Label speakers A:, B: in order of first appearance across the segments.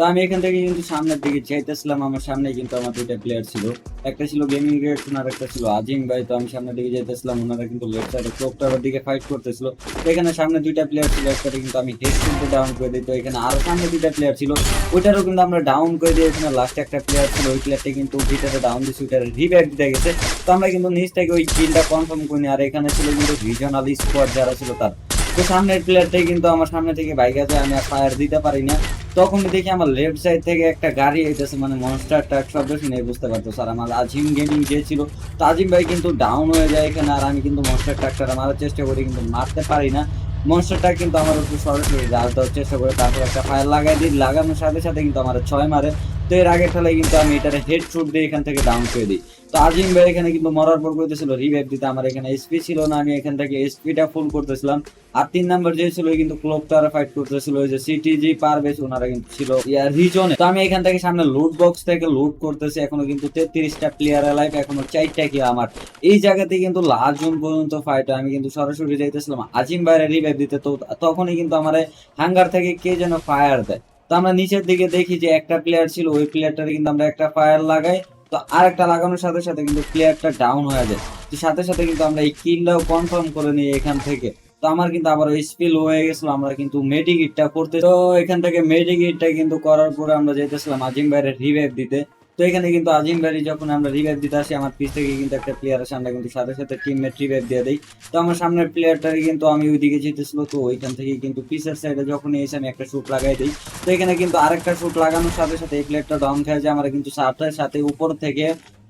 A: তো আমি এখান থেকে কিন্তু সামনের দিকে যাইতেছিলাম, আমার সামনে কিন্তু আমার দুইটা প্লেয়ার ছিল। একটা ছিল গেমিং রিয়েকশন আর একটা ছিল আজিম ভাই, তো আমি সামনের দিকে যাইতেছিলাম, ওনারা কিন্তু লেফট সাইডে ক্লক দিকে ফাইট করতেছিল। এখানে সামনে দুইটা প্লেয়ার ছিল, একটাতে কিন্তু আমি হেড কিন্তু ডাউন করে দিই, তো এখানে আরও সামনে দুইটা প্লেয়ার ছিল, ওইটারও কিন্তু আমরা ডাউন করে দিই, এখানে লাস্টে একটা প্লেয়ার ছিল, ওই প্লেয়ারটা কিন্তু ভিতরে ডাউন দিয়েছে ওইটার রিব্যাক দিতে গেছে। তো আমরা কিন্তু নিচ থেকে ওই কিলটা কনফার্ম করিনি, আর এখানে ছিল কিন্তু রিজনাল স্কোয়াড যারা ছিল তার। তো সামনের প্লেয়ারটাই কিন্তু আমার সামনে থেকে বাইক আছে আমি আর ফায়ার দিতে পারি না। তখন দেখি আমার লেফট সাইড থেকে একটা গাড়ি আইতেছে মানে মনস্টার ট্রাক শব্দ শুনে বুঝতে পারতো স্যার। আমার আজিম গেমিং যে ছিল, তো আজিম ভাই কিন্তু ডাউন হয়ে যায় এখানে, আর আমি কিন্তু মনস্টার ট্রাকটা মারার চেষ্টা করি, কিন্তু মারতে পারি না। মনস্টারটা কিন্তু আমার উপর সরাসরি রাজ দেওয়ার চেষ্টা করে, তারপর একটা ফায়ার লাগাই দিই, লাগানোর সাথে সাথে কিন্তু আমার ছয় মারে। তো এর আগের খেলায় কিন্তু আমি এটার হেড শুট দিয়ে এখান থেকে ডাউন করে দিই। তো আজিম ভাই এখানে কিন্তু মরার পর করতেছিল রিভাইভ দিতে আমার এখানে এসপি ছিল না, আমি এখান থেকে এসপিটা ফুল করতেছিলাম। আর তিন নাম্বার যে ছিল কিন্তু ক্লোক টাওয়ার ফাইট করতেছিল, ওই যে সিটিজি পারবেশ ওনারা কিন্তু ছিল ইয়ার রিজনে তো আমি এখান থেকে সামনে লুট বক্স থেকে লুট করতেছি, এখনও কিন্তু তেত্রিশটা প্লেয়ার লাইফ এখনও চারটা কি আমার। এই জায়গাতে কিন্তু লাস্ট জন পর্যন্ত ফাইট আমি কিন্তু সরাসরি যাইতেছিলাম। আজিম ভাইয়ের রিভাইভ দিতে তো তখনই কিন্তু আমার হাঙ্গার থেকে কে যেন ফায়ার দেয়। তো আমরা নিচের দিকে দেখি যে একটা প্লেয়ার ছিল, ওই প্লেয়ারটারে কিন্তু আমরা একটা ফায়ার লাগাই। তো আর একটা লাগানোর সাথে সাথে কিন্তু প্লেয়ারটা ডাউন হয়ে যায়। তো সাথে সাথে কিন্তু আমরা এই কিলটাও কনফার্ম করে নিই এখান থেকে। তো আমার কিন্তু আবার স্পিল হয়ে গেছিল, আমরা কিন্তু মেডিকিটটা করতে তো এখান থেকে মেডিকিটটা কিন্তু করার পরে আমরা যেতেছিলাম আজিম বাইরে রিভাইভ দিতে। তো এখানে কিন্তু আজিম ভাই, যখন আমরা রিভাইভ দিতে আসি, আমার পিছ থেকে কিন্তু একটা প্লেয়ার আসে, আমরা কিন্তু সাথে সাথে টিমমেট রিভাইভ দিয়ে দিই। তো আমার সামনের প্লেয়ারটারে কিন্তু আমি ওইদিকে যেতেছিল, তো ওইখান থেকে কিন্তু পিসের সাইডে যখন এসে আমি একটা শুট লাগাই দিই। তো এখানে কিন্তু আরেকটা শুট লাগানোর সাথে সাথে এই প্লেয়ারটা ডাউন খেয়ে যায়, আমরা কিন্তু সাথে সাথে উপর থেকে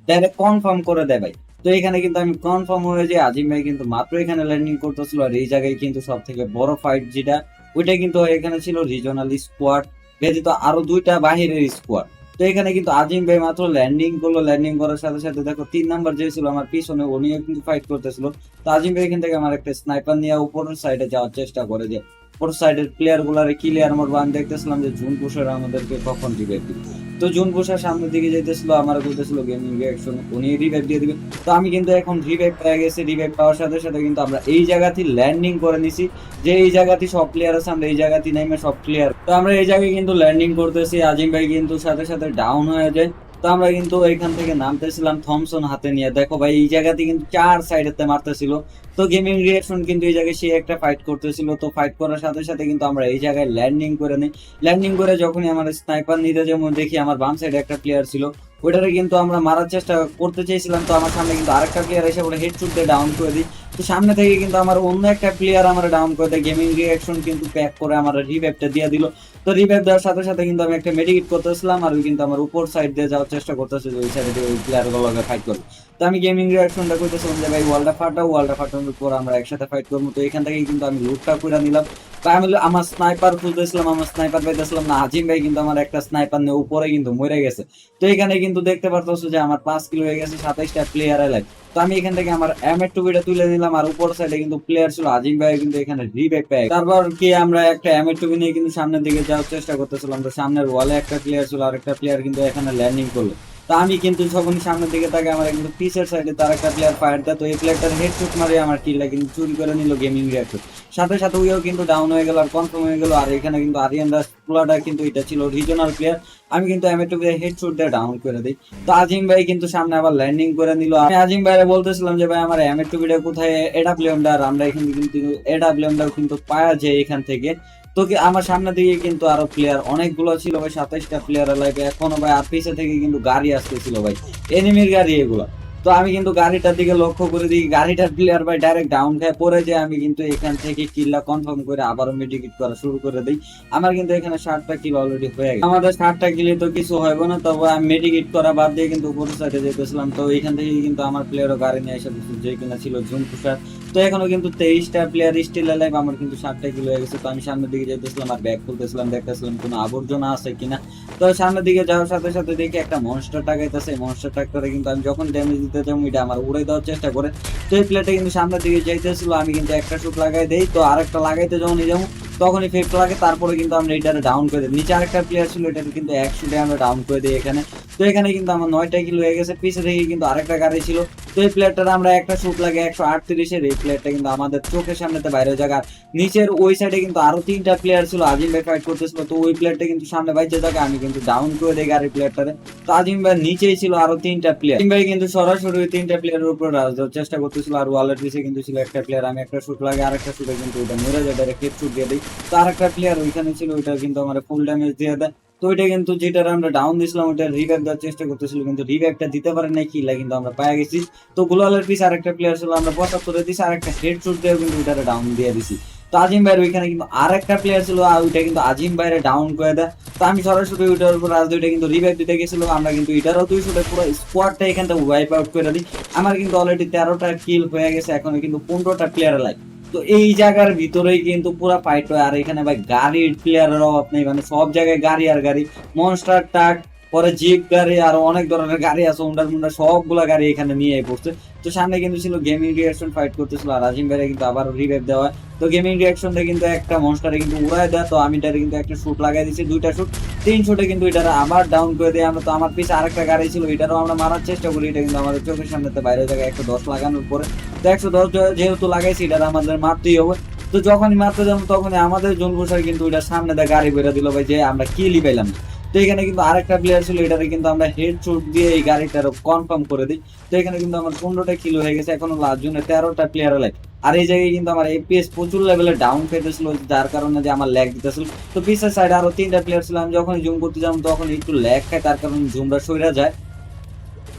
A: ডাইরেক্ট কনফার্ম করে দেয় ভাই। তো এখানে কিন্তু আমি কনফার্ম হয়ে যাই, আজিম ভাই কিন্তু মাত্র এখানে ল্যান্ডিং করতেছিল, আর এই জায়গায় কিন্তু সব থেকে বড় ফাইট যেটা, ওইটা কিন্তু এখানে ছিল রিজনাল স্কোয়াড ব্যতীত আরও দুইটা বাহিরের স্কোয়াড তো এখানে কিন্তু আজিম ভাই মাত্র ল্যান্ডিং করল ল্যান্ডিং করার সাথে সাথে দেখো তিন নাম্বার যে ছিল আমার পিছনে, উনিও কিন্তু ফাইট করতেছিল। তো আজিম ভাই এখান থেকে আমার একটা স্নাইপার নিয়ে উপরের সাইডে যাওয়ার চেষ্টা করে যে উপর সাইডের প্লেয়ার গুলারে ক্লিয়ার মোড বান দেখতেছিলাম যে জুন পুষার আমাদেরকে কখন রিভাইভ দিবে। তো জুন পুষার সামনের দিকে যেতেছিল আমার বলতেছিল গেমিং রিয়াকশন উনি রিভাইভ দিয়ে দিবে। তো আমি কিন্তু এখন রিভাইভ পেয়ে গেছি। রিভাইভ পাওয়ার সাথে সাথে কিন্তু আমরা এই জায়গাতে ল্যান্ডিং করে নিছি যে এই জায়গাতে সব প্লেয়ার আছে, আমরা এই জায়গাতে নেমে সব প্লেয়ার তো আমরা এই জায়গায় কিন্তু ল্যান্ডিং করতেছি। আজিম ভাই কিন্তু সাথে সাথে ডাউন হয়ে যায়। তো আমরা কিন্তু এখান থেকে নামতেছিলাম থমসন হাতে নিয়ে। দেখো ভাই, এই জায়গাতে কিন্তু চার সাইডেতে মারতেছিল। তো গেমিং রিয়াকশন কিন্তু এই জায়গায় সে একটা ফাইট করতেছিল। তো ফাইট করার সাথে সাথে কিন্তু আমরা এই জায়গায় ল্যান্ডিং করে নিই। ল্যান্ডিং করে যখনই আমার স্নাইপার নিতে যেমন দেখি, আমার বাম সাইডে একটা প্লেয়ার ছিল। ওইটারে কিন্তু আমরা মারার চেষ্টা করতে চেয়েছিলাম। তো আমার সামনে কিন্তু আরেকটা প্লেয়ার এসে বলে হেড দিয়ে ডাউন করে দিই। তো সামনে থেকে কিন্তু আমার অন্য একটা প্লেয়ার আমার ডাউন করে দেয়। গেমিং রিয়াকশন কিন্তু প্যাক করে আমার রিভাইভটা দিয়ে দিল। তো রিভাইভ দেওয়ার সাথে সাথে কিন্তু আমি একটা মেডিকেট করতেছিলাম আর কিন্তু আমার উপর সাইড দিয়ে যাওয়ার চেষ্টা করতেছে ওই সাইডে দিয়ে ওই প্লেয়ার গুলোকে ফাইট করব তো আমি গেমিং রিয়াকশনটা করতেছিলাম যে, ভাই ওয়ালটা ফাটাও ওয়ালটা ফাটানোর পর আমরা একসাথে ফাইট করব। তো এখান থেকে কিন্তু আমি লুটটা করে নিলাম। তো আমি আমার স্নাইপার খুঁজতেছিলাম, আমার স্নাইপার পাইতেছিলাম না। আজিম ভাই কিন্তু আমার একটা স্নাইপার নিয়ে উপরে কিন্তু মরে গেছে। তো এখানে কিন্তু দেখতে পারতেছো যে, আমার পাঁচ কিলো হয়ে গেছে সাতাইশটা প্লেয়ার এলাই তো আমি এখান থেকে আমার এম এর টুপিটা তুলে নিলাম আর উপর সাইডে কিন্তু প্লেয়ার ছিল আজিম ভাই, কিন্তু এখানে রিব্যাক পায়। তারপর কি আমরা একটা এম এর টুপি নিয়ে কিন্তু সামনের দিকে যাওয়ার চেষ্টা করতেছিলাম, তো সামনের ওয়ালে একটা প্লেয়ার ছিল আর একটা প্লেয়ার কিন্তু এখানে ল্যান্ডিং করল। তা আমি কিন্তু যখন সামনের দিকে তাকে আমার কিন্তু পিসের সাইডে তার একটা প্লেয়ার ফায়ার দেয়। তো এই প্লেয়ারটার হেড শুট মারে আমার কিলটা কিন্তু চুরি করে নিল গেমিং রিয়াক্টর সাথে সাথে ওইও কিন্তু ডাউন হয়ে গেল, আর কনফার্ম হয়ে গেল, আর এখানে কিন্তু আরিয়ান দাস পুলাটা কিন্তু এটা ছিল রিজনাল প্লেয়ার আমি কিন্তু M A two head shoot দিয়ে ডাউন করে দিই। তো আজিম ভাই কিন্তু সামনে আবার ল্যান্ডিং করে নিল। আমি আজিম ভাইরে বলতেছিলাম যে, ভাই, আমার এমএটু কোথায়? এটা প্লেমটা আর আমরা এখানে কিন্তু এটা প্লেমটাও কিন্তু পাওয়া যায় এখান থেকে। তো আমার সামনে দিকে কিন্তু আরও প্লেয়ার অনেকগুলো ছিল ভাই, সাতাইশটা প্লেয়ার লাইফে এখনও ভাই আর পিছে থেকে কিন্তু গাড়ি আসতেছিল ভাই এনিমির গাড়ি এগুলো। তো আমি কিন্তু গাড়িটার দিকে লক্ষ্য করে দিই গাড়িটার প্লেয়ার ভাই ডাইরেক্ট ডাউন খায় পরে যে আমি কিন্তু এখান থেকে কিল্লা কনফার্ম করে আবারও মেডিকেট করা শুরু করে দিই। আমার কিন্তু এখানে ষাটটা কিল অলরেডি হয়ে গেছে। আমাদের ষাটটা কিলে তো কিছু হবে না, তবে আমি মেডিকেট করা বাদ দিয়ে কিন্তু উপর সাইডে যেতেছিলাম। তো এখান থেকে কিন্তু আমার প্লেয়ারও গাড়ি নিয়ে এসে যে কিনা ছিল জুম তুষার তো এখনও কিন্তু তেইশটা প্লেয়ার স্টিল লাইভ আমার কিন্তু ষাটটা কিলো হয়ে গেছে। তো আমি সামনের দিকে যেতেছিলাম আর ব্যাগ খুলতেছিলাম, দেখতেছিলাম কোনো আবর্জনা আছে কিনা। তো সামনের দিকে যাওয়ার সাথে সাথে দেখি একটা মনস্টার টাকাইতেছে মনস্টার টাকটারে কিন্তু আমি যখন ড্যামেজ দিতে যাব, এটা আমার উড়ে দেওয়ার চেষ্টা করে। তো এই প্লেটে কিন্তু সামনের দিকে যাইতেছিল, আমি কিন্তু একটা শুট লাগাই দেই, তো আরেকটা লাগাইতে যখনই যাব, তখনই ফেফট লাগে তারপরে কিন্তু আমরা এটারে ডাউন করে দিই। নিচে আরেকটা প্লেয়ার ছিল, এটাকে কিন্তু এক শুটে আমরা ডাউন করে দিই এখানে। তো এখানে কিন্তু আমার নয়টা কিলো হয়ে গেছে, পিছে থেকে কিন্তু আরেকটা গাড়ি ছিল। তো এই প্লেয়ারটার আমরা একটা শুট লাগে একশো আটত্রিশের এই প্লেয়ারটা কিন্তু আমাদের চোখের সামনেতে বাইরে জায়গা। নিচের ওই সাইডে কিন্তু আরও তিনটা প্লেয়ার ছিল, আজিম ভাই ফাইট করতেছিল। তো ওই প্লেয়ারটা কিন্তু সামনে বাইরে জায়গা আমি কিন্তু ডাউন করে দেই গাড়ি প্লেয়ারটারে তো আজিম ভাই নিচেই ছিল আরও তিনটা প্লেয়ার আজিম ভাই কিন্তু সরাসরি ওই তিনটা প্লেয়ারের উপর চেষ্টা করতেছিল। আর ওয়ালের পিছে কিন্তু ছিল একটা প্লেয়ার আমি একটা শুট লাগে, আরেকটা শুটে কিন্তু ওটা মরে যায় ডাইরেক্ট শুট দিয়ে দিই। তো আরেকটা প্লেয়ার ওইখানে ছিল, ওইটা কিন্তু আমার ফুল ড্যামেজ দিয়ে দেয়। তো ওইটা কিন্তু যেটা আমরা ডাউন দিছিলাম, ওইটা রিভ্যাক দেওয়ার চেষ্টা করতেছিল, কিন্তু রিভ্যাকটা দিতে পারে নাই কিলা কিন্তু আমরা পায়ে গেছি। তো গুলালের পিছে আরেকটা প্লেয়ার ছিল, আমরা পঁচাত্তরে দিছি, আরেকটা হেড শুট দিয়ে কিন্তু ওইটারে ডাউন দিয়ে দিছি। তো আজিম ভাইয়ের ওইখানে কিন্তু আরেকটা প্লেয়ার ছিল, আর ওইটা কিন্তু আজিম ভাইয়ের ডাউন করে দেয়। তো আমি সরাসরি ওইটার উপর রাজ দুইটা কিন্তু রিভাইভ দিতে গেছিল আমরা কিন্তু এটারও দুই শুটে পুরো স্কোয়াডটা এখান থেকে ওয়াইপ আউট করে দিই। আমার কিন্তু অলরেডি তেরোটা কিল হয়ে গেছে, এখন কিন্তু পনেরোটা প্লেয়ার লাইক তো এই জায়গার ভিতরেই কিন্তু পুরো ফাইট হয়। আর এখানে ভাই গাড়ির প্লেয়ারের অভাব নেই মানে সব জায়গায় গাড়ি আর গাড়ি। মনস্টার ট্রাক পরে জিপ গাড়ি, আর অনেক ধরনের গাড়ি আছে, উন্ডার মুন্ডার সবগুলা গাড়ি এখানে নিয়ে পড়ছে। তো সামনে কিন্তু ছিল গেমিং রিয়াকশন ফাইট করতেছিল, আর আজিম ভাইরা কিন্তু আবার রিভাইভ দেওয়া তো গেমিং রিয়াকশনটা কিন্তু একটা মনস্টারে কিন্তু উড়ায় দেয়। তো আমি এটারে কিন্তু একটা শুট লাগাই দিছি, দুইটা শুট তিন শুটে কিন্তু এটারে আবার ডাউন করে দেয়। আমরা তো আমার পিছে আরেকটা গাড়ি ছিল, এটারও আমরা মারার চেষ্টা করি। এটা কিন্তু আমাদের চোখের সামনে বাইরে জায়গায় একটা দশ লাগানোর পরে। তো একশো দশ যেহেতু লাগাইছি, এটা আমাদের মারতেই হবে। তো যখনই মারতে যাব, তখনই আমাদের জনবসার কিন্তু ওইটা সামনে দিয়ে গাড়ি বেরো দিল, ভাই, যে আমরা কিলি পেলাম না। তো এখানে কিন্তু আরেকটা প্লেয়ার ছিল, এটারে কিন্তু আমরা হেড শুট দিয়ে এই গাড়িটার কনফার্ম করে দিই। তো এখানে কিন্তু আমার পনেরোটা কিলো হয়ে গেছে, এখনও লাস্ট জন্য তেরোটা প্লেয়ার লাগে আর এই জায়গায় কিন্তু আমার এপিএস প্রচুর লেভেলে ডাউন পেতেছিল যার কারণে যে আমার ল্যাগ দিতেছিল। তো পিসের সাইডে আরও তিনটা প্লেয়ার ছিল, আমি যখন জুম করতে যাব তখন একটু ল্যাগ খায় তার কারণে জুমটা সইরা যায়।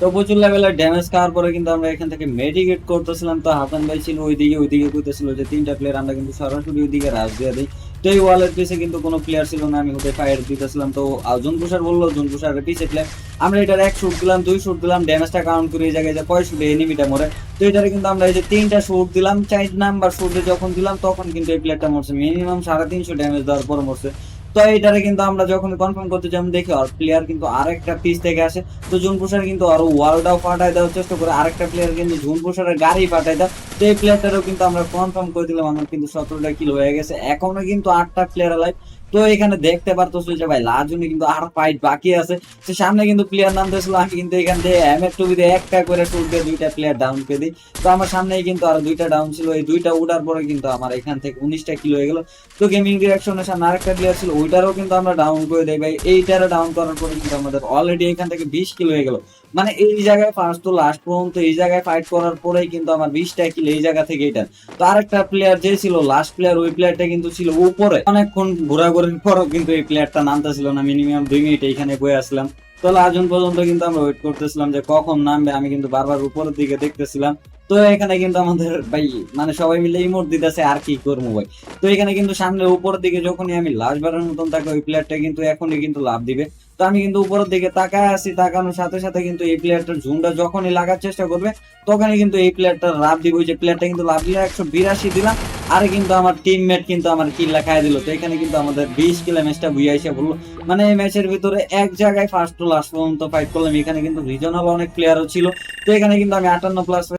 A: তো প্রচুর লেভেলের ড্যামেজ খাওয়ার পরে কিন্তু আমরা এখান থেকে মেডিকেট করতেছিলাম। তো হাসান ভাই ছিল ওইদিকে ওইদিকে কইতেছিল যে তিনটা প্লেয়ার আমরা কিন্তু সরাসরি ওইদিকে রাজ দিয়ে দিই। তো এই ওয়ালের পিছে কিন্তু কোনো প্লেয়ার ছিল না, আমি ওদের ফায়ার দিতেছিলাম। তো জুনপুষার বলল জুনপুষারের পিছে প্লেয়ার আমরা এটার এক শুট দিলাম, দুই শুট দিলাম ড্যামেজটা কাউন্ট করে এই জায়গায় যে কয় শুটে এনিমিটা মরে। তো এটারে কিন্তু আমরা এই যে তিনটা শুট দিলাম, চার নাম্বার শুটে যখন দিলাম, তখন কিন্তু এই প্লেয়ারটা মরছে। মিনিমাম সাড়ে তিনশো ড্যামেজ দেওয়ার পর মরছে। তো এটারে কিন্তু আমরা যখন কনফার্ম করতে যাব দেখি আর প্লেয়ার কিন্তু আরেকটা পিস থেকে আসে। তো জুন জুনপুষার কিন্তু আরও ওয়ালটাও ফাটাই দেওয়ার চেষ্টা করে, আরেকটা প্লেয়ার কিন্তু জুন জুনপুষারের গাড়ি ফাটাই দেয়। তো এই প্লেয়ারটারও কিন্তু আমরা কনফার্ম করে দিলাম, আমার কিন্তু সতেরোটা কিলো হয়ে গেছে। এখনও কিন্তু আটটা প্লেয়ার লাইভ তো এখানে দেখতে পারতো যে ভাই লাজুনি কিন্তু আর ফাইট বাকি আছে। তো সামনে কিন্তু প্লেয়ার নামতেছিল, আমি কিন্তু এখান থেকে এম এর টুবিতে একটা করে শুট দিয়ে দুইটা প্লেয়ার ডাউন করে দিই। তো আমার সামনেই কিন্তু আরও দুইটা ডাউন ছিল, এই দুইটা উঠার পরে কিন্তু আমার এখান থেকে উনিশটা কিলো হয়ে গেল। তো গেমিং ডিরেকশনের সামনে আরেকটা প্লেয়ার ছিল, ওইটারও কিন্তু আমরা ডাউন করে দেই ভাই। এইটারও ডাউন করার পরে কিন্তু আমাদের অলরেডি এখান থেকে বিশ কিলো হয়ে গেল। মানে এই জায়গায় ফার্স্ট তো লাস্ট পর্যন্ত এই জায়গায় ফাইট করার পরেই কিন্তু আমার বিশটা কিলো এই জায়গা থেকে এটা। তো আরেকটা প্লেয়ার যে ছিল লাস্ট প্লেয়ার ওই প্লেয়ারটা কিন্তু ছিল উপরে। অনেকক্ষণ ঘোরাঘুরির পরও কিন্তু এই প্লেয়ারটা নামতেছিল না মিনিমাম দুই মিনিট এইখানে বয়ে আসলাম। তো লাস্ট পর্যন্ত কিন্তু আমরা ওয়েট করতেছিলাম যে কখন নামবে, আমি কিন্তু বারবার উপরের দিকে দেখতেছিলাম। তো এখানে কিন্তু আমাদের ভাই মানে সবাই মিলে ইমোট দিতেছে, আর কি করব ভাই? তো এখানে কিন্তু সামনে উপরের দিকে যখনই আমি লাস্ট বারের মতন তাকে ওই প্লেয়ারটা কিন্তু এখনই কিন্তু লাভ দিবে। তো আমি কিন্তু উপরের দিকে তাকায় আছি, তাকানোর সাথে সাথে কিন্তু এই প্লেয়ারটার ঝুমটা যখনই লাগার চেষ্টা করবে, তখনই কিন্তু এই প্লেয়ারটা লাভ দিব। যে প্লেয়ারটা কিন্তু লাভ দিলে একশো বিরাশি দিলাম, আরে কিন্তু আমার টিমমেট কিন্তু আমার কিল লেখায় দিল। তো এখানে কিন্তু আমাদের বিশ কিলো ম্যাচটা বুঝে এসে বলল মানে এই ম্যাচের ভিতরে এক জায়গায় ফার্স্ট টু লাস্ট পর্যন্ত ফাইট করলাম। এখানে কিন্তু রিজনাল অনেক প্লেয়ারও ছিল। তো এখানে কিন্তু আমি আটান্ন প্লাস